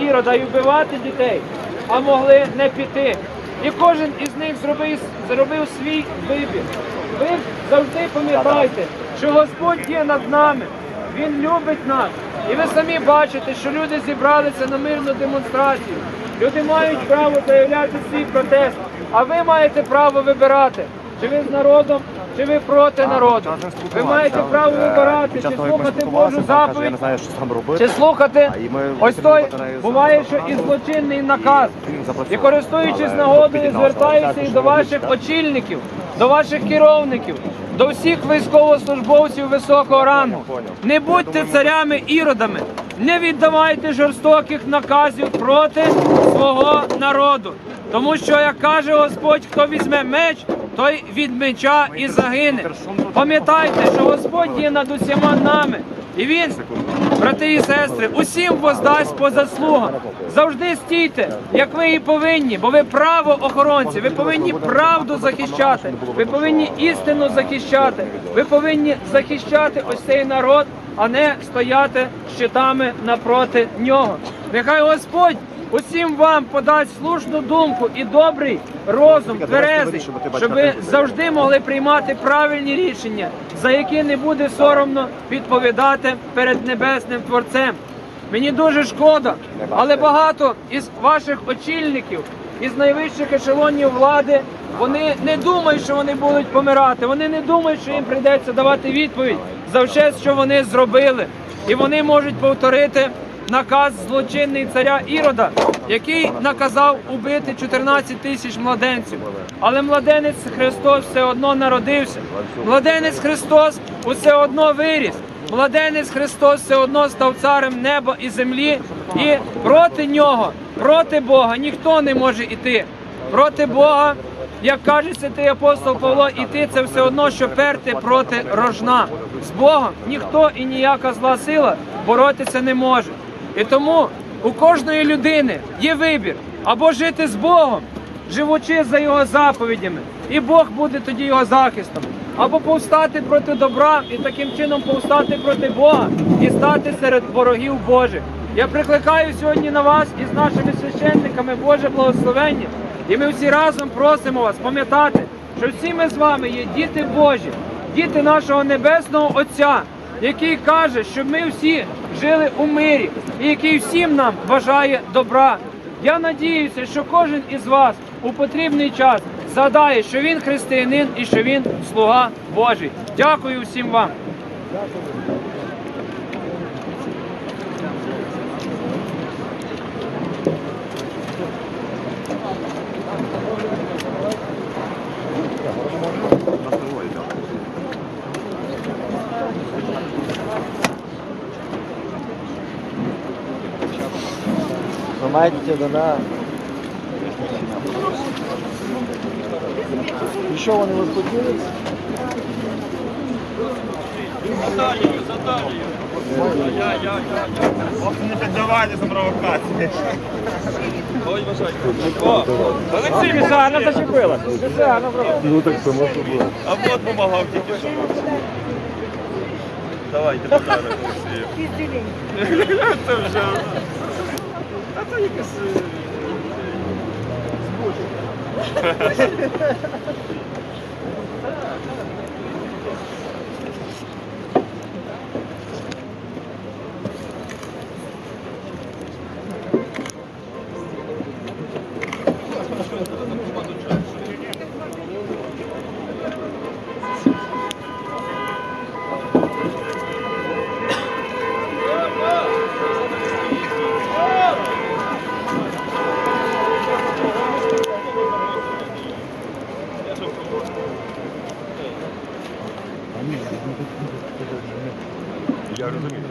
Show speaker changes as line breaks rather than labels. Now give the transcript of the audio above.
Ірода і вбивати дітей, а могли не піти. І кожен із них зробив, зробив свій вибір. Ви завжди пам'ятайте, що Господь є над нами, Він любить нас. І ви самі бачите, що люди зібралися на мирну демонстрацію. Люди мають право заявляти свій протест, а ви маєте право вибирати, чи ви з народом, чи ви проти народу. Ви маєте право вибирати, чи слухати Божу заповідь, чи слухати ось той буває, що і злочинний наказ. І користуючись нагодою, звертаюся і до ваших очільників, до ваших керівників, до всіх військовослужбовців високого рангу. Не будьте царями іродами, не віддавайте жорстоких наказів проти свого народу. Тому що, як каже Господь, хто візьме меч, той від меча і загине. Пам'ятайте, що Господь є над усіма нами. І він, брати і сестри, усім воздасть по заслугам. Завжди стійте, як ви і повинні, бо ви правоохоронці, ви повинні правду захищати, ви повинні істину захищати, ви повинні захищати ось цей народ, а не стояти щитами напроти нього. Нехай Господь усім вам подасть слушну думку і добрий розум, тверезий, щоб ви завжди могли приймати правильні рішення, за які не буде соромно відповідати перед небесним творцем. Мені дуже шкода, але багато із ваших очільників, із найвищих ешелонів влади, вони не думають, що вони будуть помирати. Вони не думають, що їм прийдеться давати відповідь за все, що вони зробили. І вони можуть повторити наказ злочинний царя Ірода, який наказав убити 14 тисяч младенців. Але младенець Христос все одно народився. Младенець Христос усе одно виріс. Младенець Христос все одно став царем неба і землі, і проти нього, проти Бога ніхто не може іти. Проти Бога, як каже святий апостол Павло, іти це все одно, що перти проти рожна. З Богом ніхто і ніяка зла сила боротися не може. І тому у кожної людини є вибір. Або жити з Богом, живучи за його заповідями, і Бог буде тоді його захистом, або повстати проти добра і таким чином повстати проти Бога і стати серед ворогів Божих. Я прикликаю сьогодні на вас із нашими священниками Боже благословення, і ми всі разом просимо вас пам'ятати, що всі ми з вами є діти Божі, діти нашого небесного Отця, який каже, щоб ми всі жили у мирі, і який всім нам бажає добра. Я надіюся, що кожен із вас у потрібний час згадає, що він християнин і що він слуга Божий. Дякую всім вам.
Помайте, да, да. Еще вони возбудились?
Не піддавайте за провокації.
Олексій Місарна зачепила.
Ну так само собою.
А вот помагав тільки що. Давайте подарок Це вже. А то якось. Я розумію.